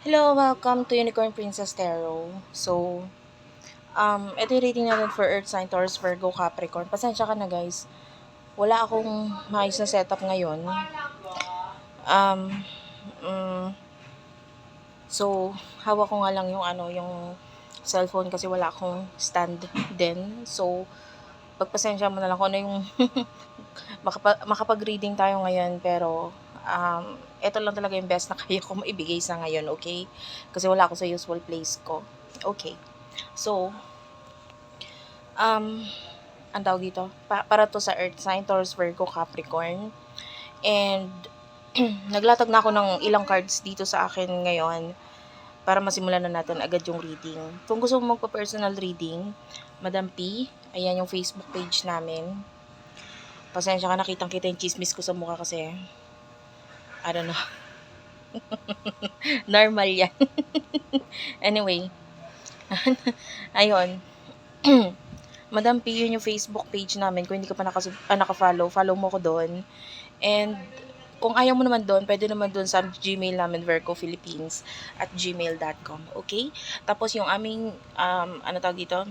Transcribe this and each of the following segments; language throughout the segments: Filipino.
Hello, welcome to Unicorn Princess Tarot. So, um, ito yung reading natin for Earth Sign, Taurus, Virgo, Capricorn. Pasensya ka na guys. Wala akong maayos na setup ngayon. Um, mm, so, hawak ko nga lang yung ano, yung cellphone kasi wala akong stand din. So, pagpasensya mo na lang kung ano yung makapag, makapag-reading tayo ngayon pero um, ito lang talaga yung best na kaya ko maibigay sa ngayon, okay? Kasi wala ako sa usual place ko. Okay. So, um, ang tawag dito, pa- para to sa Earth sign, Taurus, Virgo, Capricorn. And, naglatag na ako ng ilang cards dito sa akin ngayon para masimulan na natin agad yung reading. Kung gusto mo magpa-personal reading, Madam P, ayan yung Facebook page namin. Pasensya ka, nakitang kita yung chismis ko sa mukha kasi I don't know. Normal yan. anyway. Ayun. Madam P, yun yung Facebook page namin. Kung hindi ka pa nakas- ah, naka-follow, follow mo ko doon. And kung ayaw mo naman doon, pwede naman doon sa Gmail namin, Philippines at gmail.com. Okay? Tapos yung aming, um, ano tawag dito?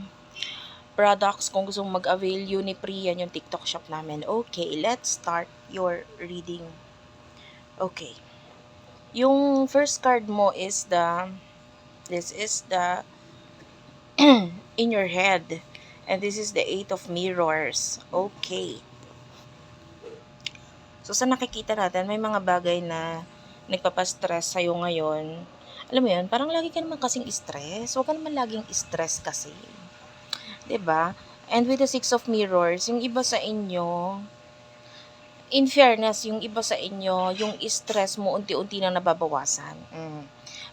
Products, kung gusto mong mag-avail, Unipree, yan yung TikTok shop namin. Okay, let's start your reading. Okay. Yung first card mo is the this is the in your head and this is the eight of mirrors. Okay. So sa nakikita natin may mga bagay na nagpapastress sa'yo ngayon. Alam mo yun, parang lagi ka naman kasing stress. Huwag ka naman laging stress kasi. 'Di ba? And with the six of mirrors, yung iba sa inyo, in fairness, yung iba sa inyo, yung stress mo unti-unti na nababawasan. Mm.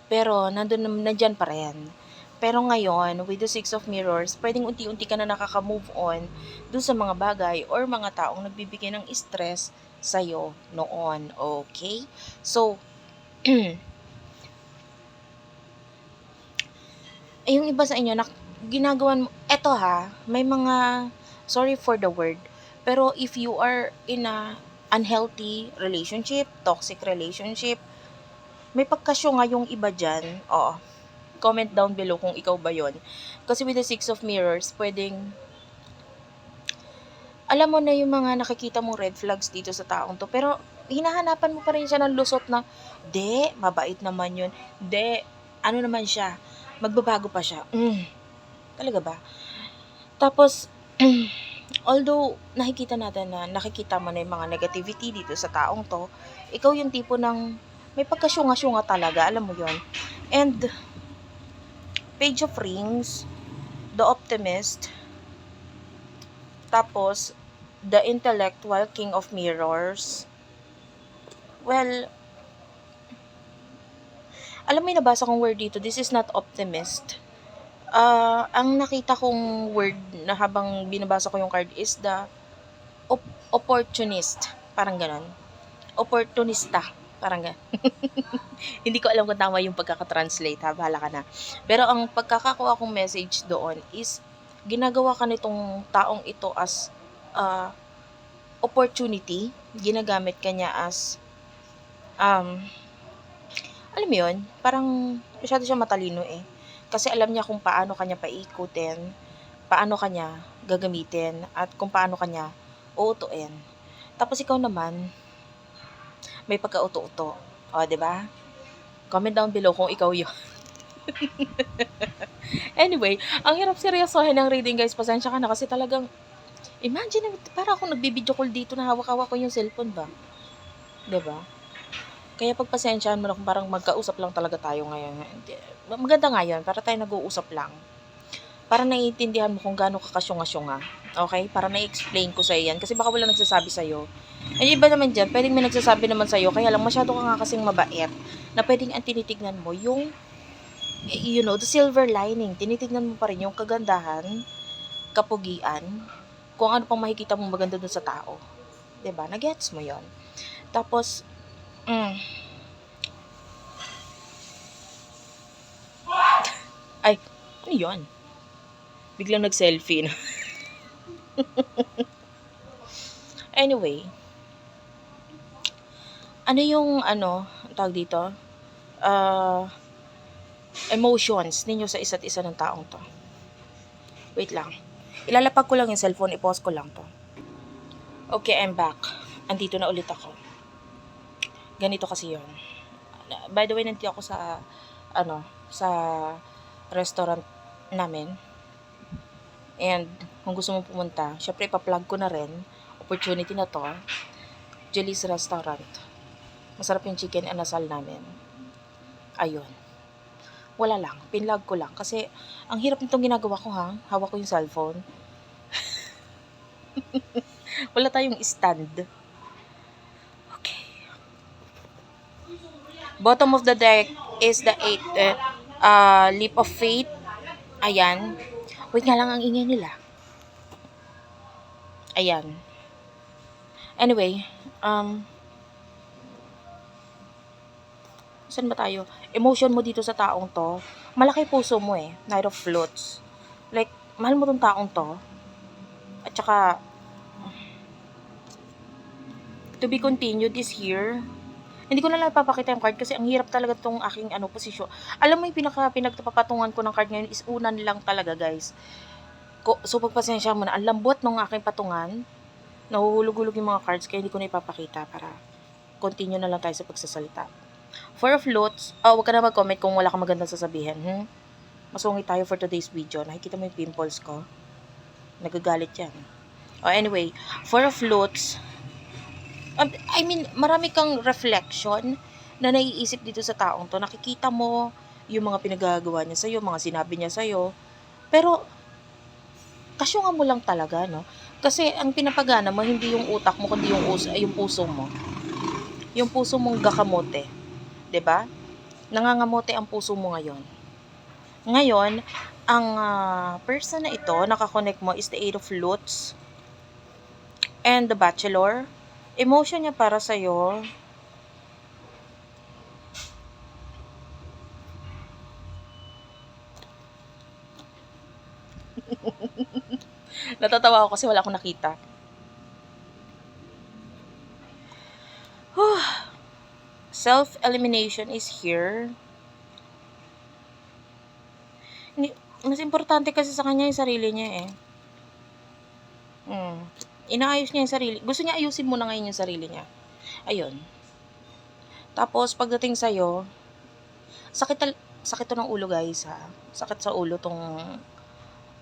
Pero, nandun, nandyan pa rin. Pero ngayon, with the Six of Mirrors, pwedeng unti-unti ka na nakaka-move on dun sa mga bagay or mga taong nagbibigay ng stress sa'yo noon. Okay? So, yung iba sa inyo, nak ginagawan mo, eto ha, may mga, sorry for the word, pero if you are in a unhealthy relationship, toxic relationship, may pagkasyo nga yung iba dyan. Oo. Comment down below kung ikaw ba yon. Kasi with the Six of Mirrors, pwedeng alam mo na yung mga nakikita mong red flags dito sa taong to. Pero hinahanapan mo pa rin siya ng lusot na, de, mabait naman yun. De, ano naman siya, magbabago pa siya. Mm, talaga ba? Tapos, although nakikita natin na nakikita mo na yung mga negativity dito sa taong to, ikaw yung tipo ng may pagkasyunga-syunga talaga, alam mo yon And, Page of Rings, The Optimist, tapos, The Intellectual King of Mirrors. Well, alam mo yung nabasa kong word dito, this is not optimist. Ah, ang nakita kong word na habang binabasa ko yung card is the op- opportunist. Parang ganon. Opportunista. Parang ganon. Hindi ko alam kung tama yung pagkakatranslate ha. Bahala ka na. Pero ang pagkakakuha kong message doon is ginagawa ka nitong taong ito as uh, opportunity. Ginagamit ka niya as um, alam mo yun, parang masyado siya matalino eh. Kasi alam niya kung paano kanya paikutin, paano kanya gagamitin, at kung paano kanya uutuin. Tapos ikaw naman, may pagka-uto-uto. O, ba? Comment down below kung ikaw yun. anyway, ang hirap seryosohin ng reading guys. Pasensya ka na kasi talagang, imagine, para akong nagbibideo call dito na hawak-hawak ko yung cellphone ba? 'Di ba? Kaya pagpasensyahan mo na kung parang magkausap lang talaga tayo ngayon. Maganda nga yun, para tayo nag-uusap lang. Para naiintindihan mo kung gaano ka kasyunga-syunga. Okay? Para na-explain ko sa'yo yan. Kasi baka wala nagsasabi sa'yo. Ang iba naman dyan, pwedeng may nagsasabi naman sa'yo, kaya lang masyado ka nga kasing mabait, na pwedeng ang tinitignan mo, yung, you know, the silver lining. Tinitignan mo pa rin yung kagandahan, kapugian, kung ano pang makikita mong maganda dun sa tao. 'Di ba Nagets mo yon Tapos, mm, ay, ano yun? Biglang nag-selfie na. anyway, ano yung, ano, tawag dito? Ah, emotions ninyo sa isa't isa ng taong to. Wait lang. Ilalapag ko lang yung cellphone, i-pause ko lang to. Okay, I'm back. Andito na ulit ako. Ganito kasi yon. By the way, nandito ako sa, ano, sa restaurant namin. And, kung gusto mo pumunta, syempre, ipa-plug ko na rin. Opportunity na to. Julie's Restaurant. Masarap yung chicken and asal namin. Ayun. Wala lang. Pinlog ko lang. Kasi, ang hirap nitong ginagawa ko ha. Hawak ko yung cellphone. Wala tayong stand. Bottom of the deck is the eight, uh, uh, leap of faith. Ayan. Wait nga lang ang ingay nila. Ayan. Anyway, um, saan ba tayo? Emotion mo dito sa taong to, malaki puso mo eh. Knight of Floats. Like, mahal mo tong taong to. At saka, to be continued is here. Hindi ko na lang papakita yung card kasi ang hirap talaga tong aking ano posisyon. Alam mo yung pinaka pinagpapatungan ko ng card ngayon is unan lang talaga guys. Ko, so pagpasensya mo na, ang lambot ng aking patungan. Nahuhulog-hulog yung mga cards kaya hindi ko na ipapakita para continue na lang tayo sa pagsasalita. Four of Lots, oh, wag ka na mag-comment kung wala kang magandang sasabihin. Hmm? Masungit tayo for today's video. Nakikita mo yung pimples ko? Nagagalit yan. Oh, anyway, Four of Lots, um, I mean, marami kang reflection na naiisip dito sa taong to. Nakikita mo yung mga pinagagawa niya sa'yo, mga sinabi niya sa'yo. Pero, kasyungan mo lang talaga, no? Kasi ang pinapagana mo, hindi yung utak mo, kundi yung, us- yung puso mo. Yung puso mong gakamote. ba? Nangangamote ang puso mo ngayon. Ngayon, ang ah, person na ito, nakakonect mo is the Eight of Lutes and the Bachelor. Emotion niya para sa'yo, Natatawa ako kasi wala akong nakita. Self-elimination is here. Mas importante kasi sa kanya yung sarili niya eh. Mm. Inaayos niya yung sarili. Gusto niya ayusin muna ngayon yung sarili niya. Ayun. Tapos, pagdating sa'yo, sakit, sakit to ng ulo guys ha. Sakit sa ulo tong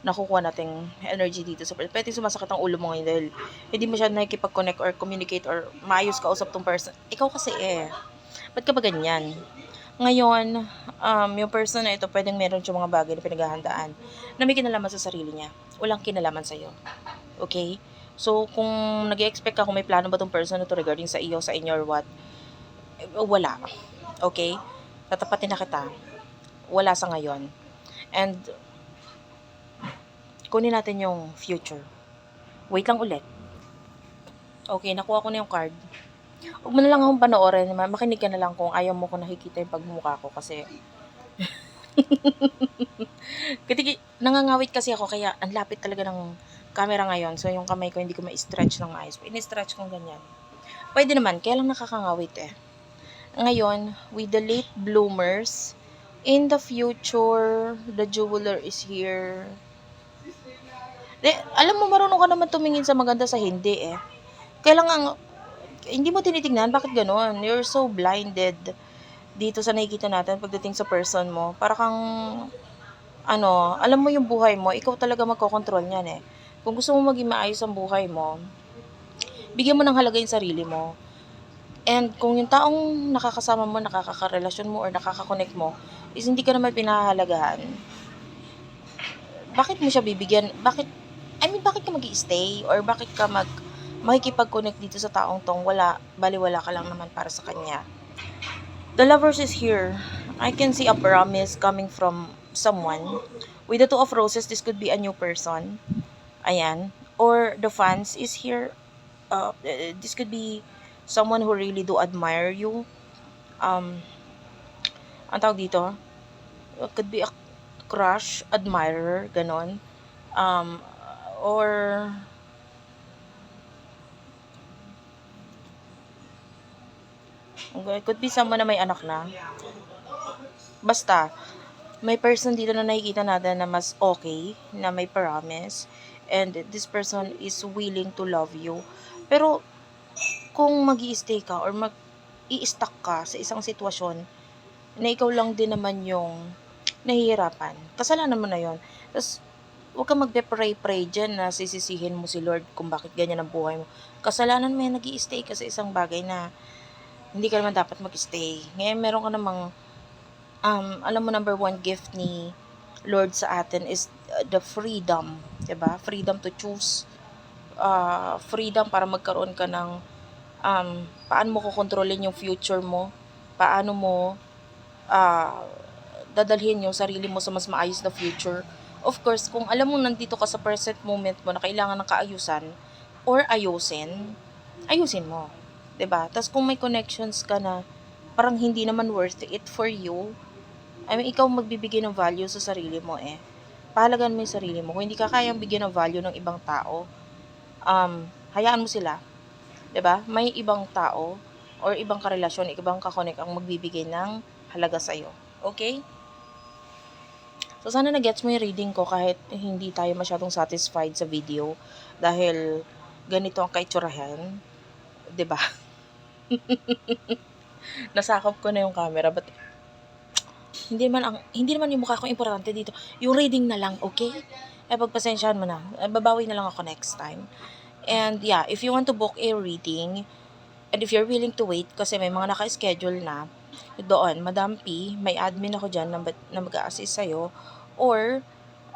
nakukuha nating energy dito. So, pwede sumasakit ang ulo mo ngayon dahil hindi mo siya nakikipag-connect or communicate or maayos ka usap tong person. Ikaw kasi eh. Ba't ka ba ganyan? Ngayon, um, yung person na ito, pwedeng meron siya mga bagay na pinaghahandaan na may kinalaman sa sarili niya. Walang kinalaman sa'yo. Okay? So, kung nag expect ka kung may plano ba tong person na to regarding sa iyo, sa inyo or what, eh, wala. Okay? Tatapatin na kita. Wala sa ngayon. And, kunin natin yung future. Wait lang ulit. Okay, nakuha ko na yung card. Huwag mo na lang akong panoorin. ma- Makinig ka na lang kung ayaw mo ko nakikita yung pagmumukha ko kasi... kasi nangangawit kasi ako kaya ang lapit talaga ng camera ngayon. So yung kamay ko hindi ko ma-stretch ng ayos. Ini-stretch kong ganyan. Pwede naman, kaya lang nakakangawit eh. Ngayon, with the late bloomers, in the future, the jeweler is here. De, alam mo, marunong ka naman tumingin sa maganda sa hindi eh. Kaya lang ang, hindi mo tinitingnan, bakit ganon? You're so blinded dito sa nakikita natin pagdating sa person mo. Para kang, ano, alam mo yung buhay mo, ikaw talaga magkocontrol niyan eh. Kung gusto mo maging maayos ang buhay mo, bigyan mo ng halaga yung sarili mo. And kung yung taong nakakasama mo, nakakakarelasyon mo, or nakakakonect mo, is hindi ka naman pinahahalagahan, bakit mo siya bibigyan? Bakit, I mean, bakit ka mag stay Or bakit ka mag, makikipag-connect dito sa taong tong wala, baliwala ka lang naman para sa kanya. The lovers is here. I can see a promise coming from someone. With the two of roses, this could be a new person. Ayan. Or the fans is here. Uh, this could be someone who really do admire you. Um, ang tawag dito, it could be a crush, admirer, ganon. Um, or could be someone na may anak na. Basta, may person dito na nakikita natin na mas okay, na may promise, and this person is willing to love you. Pero, kung mag stay ka or mag i-stuck ka sa isang sitwasyon na ikaw lang din naman yung nahihirapan, kasalanan mo na yon. Tapos, huwag kang magpe-pray-pray dyan na sisisihin mo si Lord kung bakit ganyan ang buhay mo. Kasalanan mo yan, nag stay ka sa isang bagay na hindi ka naman dapat mag-stay. Ngayon, meron ka namang, um, alam mo, number one gift ni Lord sa atin is uh, the freedom. 'Di ba Freedom to choose. Uh, freedom para magkaroon ka ng um, paano mo kukontrolin yung future mo. Paano mo uh, dadalhin yung sarili mo sa mas maayos na future. Of course, kung alam mo nandito ka sa present moment mo na kailangan ng kaayusan or ayusin, ayusin mo. 'di ba? Tapos kung may connections ka na parang hindi naman worth it for you, I mean, ikaw magbibigay ng value sa sarili mo eh. Pahalagan mo yung sarili mo. Kung hindi ka kayang bigyan ng value ng ibang tao, um, hayaan mo sila. 'Di ba? May ibang tao or ibang karelasyon, ibang kakonek ang magbibigay ng halaga sa iyo. Okay? So, sana na-gets mo yung reading ko kahit hindi tayo masyadong satisfied sa video dahil ganito ang kaitsurahan. ba? Nasakop ko na yung camera but hindi naman ang hindi naman yung mukha ko importante dito. Yung reading na lang, okay? Eh pagpasensyahan mo na. Eh, babawi na lang ako next time. And yeah, if you want to book a reading and if you're willing to wait kasi may mga naka-schedule na doon, Madam P, may admin ako dyan na, na mag-a-assist sa'yo or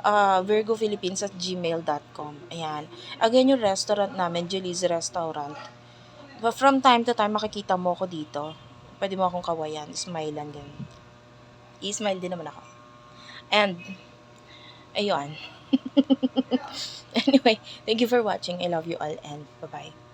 uh, virgophilippines at gmail.com. Ayan. Again, yung restaurant namin, Julie's Restaurant. But from time to time, makikita mo ako dito. Pwede mo akong kawayan, smilean, ganun. I-smile din naman ako. And, ayun. anyway, thank you for watching. I love you all and bye-bye.